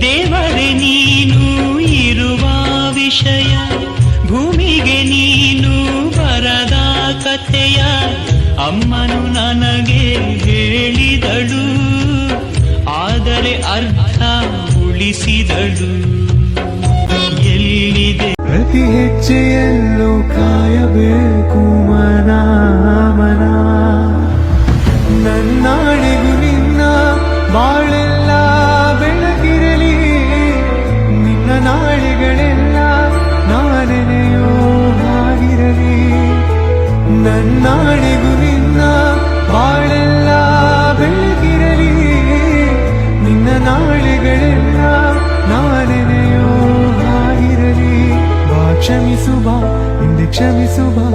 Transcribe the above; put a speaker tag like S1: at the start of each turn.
S1: ದೇವರೇ, ನೀನು ಇರುವ ವಿಷಯ. ಭೂಮಿಗೆ ನೀನು ಬರದ ಕಥೆಯ. ಅಮ್ಮನು ನನಗೆ ಹೇಳಿದಳು. ಆದರೆ ಅರ್ಥ ಉಳಿಸಿದಳು. ಎಲ್ಲಿದೆ?
S2: ಪ್ರತಿ ಕಾಯಬೇಕು ಮನ. ನನ್ನಾಣೆಗೂ ನಿನ್ನ ಬಾಳೆಲ್ಲ ಬೆಳಗಿರಲಿ ನಿನ್ನ ನಾಳೆಗಳೆಲ್ಲ ನಾನೆನೆಯೋ ಹಾಗಿರಲಿ ಬಾ ಕ್ಷಮಿಸು ಬಾ ಹಿಂದೆ ಕ್ಷಮಿಸು ಬಾ